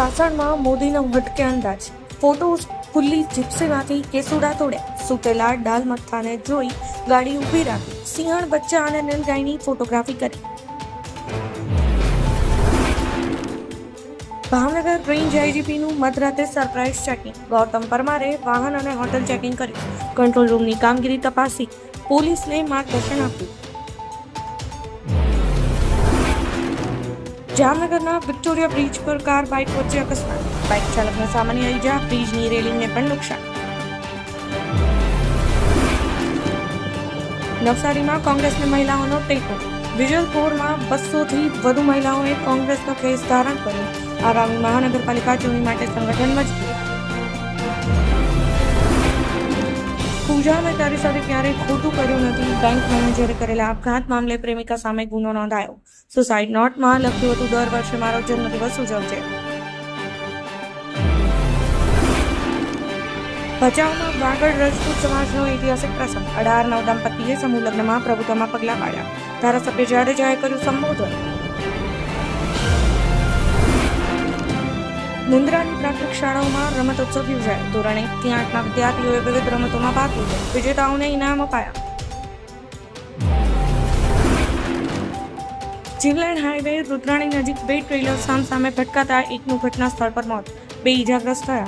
સાસણમાં મોદીનો હટકે અંદાજ. ફોટો ખુલ્લી જીપ્સીમાંથી કેસુડા તોડ્યા સુતેલા ડાલ મથાને જોઈ ગાડી ઊભી રાખી. સિંહણ બચ્ચા અને નીલગાયની ફોટોગ્રાફી કરી. ભાવનગર રેન્જ આઈજીપીનું મધરાતે સરપ્રાઇઝ ચેકિંગ. ગૌતમ પરમારે વાહન અને હોટલ ચેકિંગ કર્યું. કંટ્રોલ રૂમની કામગીરી તપાસી પોલીસને માર્ગદર્શન આપ્યું. જામનગરના વિક્ટોરિયા બ્રિજ પર કાર, બાઇક વચ્ચે અકસ્માત. બાઇક ચાલકને સામાન્ય ઈજા, બ્રિજની રેલિંગને પણ નુકસાન. નવસારીમાં કોંગ્રેસની મહિલાઓનો ટેકો. વિજલપુરમાં બસોથી વધુ મહિલાઓએ કોંગ્રેસનો કેસ ધારણ કર્યો. આગામી મહાનગરપાલિકા ચૂંટણી માટે સંગઠન મજબૂત. પૂજા તારી સાથે ક્યારેય ખોટું કર્યું નથી. બેંક મેનેજરે કરેલા આપઘાત મામલે પ્રેમિકા સામે ગુનો નોંધાયો. સુસાઇડ નોટમાં લખ્યું હતું, દર વર્ષે મારો જન્મદિવસ ઉજવજે. ભચાઉમાં વાગડ રજપૂત સમાજનો ઐતિહાસિક પ્રસંગ. અઢાર નવ દંપતીએ સમૂહ લગ્નમાં પ્રભુત્વમાં પગલાં પાડ્યા. ધારાસભ્ય જાડેજાએ કર્યું સંબોધન. મુન્દ્રાની પ્રાથમિક શાળાઓમાં રમતોત્સવ યોજાયો. ધોરણ એક થી આઠના વિદ્યાર્થીઓએ વિવિધ રમતોમાં ભાગ લીધો. વિજેતાઓને ઇનામ અપાયા. જીવલેણ હાઈવે રુદ્રાણી નજીક બે ટ્રેલર સામસામે ભટકાતા એકનું ઘટના સ્થળ પર મોત. બે ઇજાગ્રસ્ત થયા.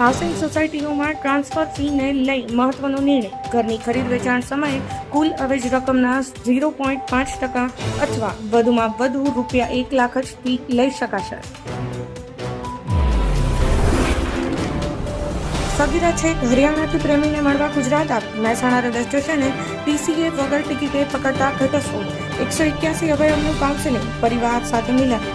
હાઉસિંગ સોસાયટીઓમાં ટ્રાન્સફર ફીને લઈ મહત્વનો નિર્ણય. ઘરની ખરીદ વેચાણ સમયે કુલ અવેજ રકમના ઝીરો પોઈન્ટ પાંચ ટકા અથવા વધુમાં વધુ રૂપિયા એક લાખ જ ફી લઈ શકાશે. સગીરા છેક હરિયાણાથી પ્રેમીને મળવા ગુજરાત આવી. મહેસાણા રેલવે સ્ટેશને પીસીએ વગર ટિકિટે પકડતા ઘટસ્ફોટ. એકસો એક્યાસી અભયમનું કાઉન્સેલિંગ પરિવાર સાથે મિલન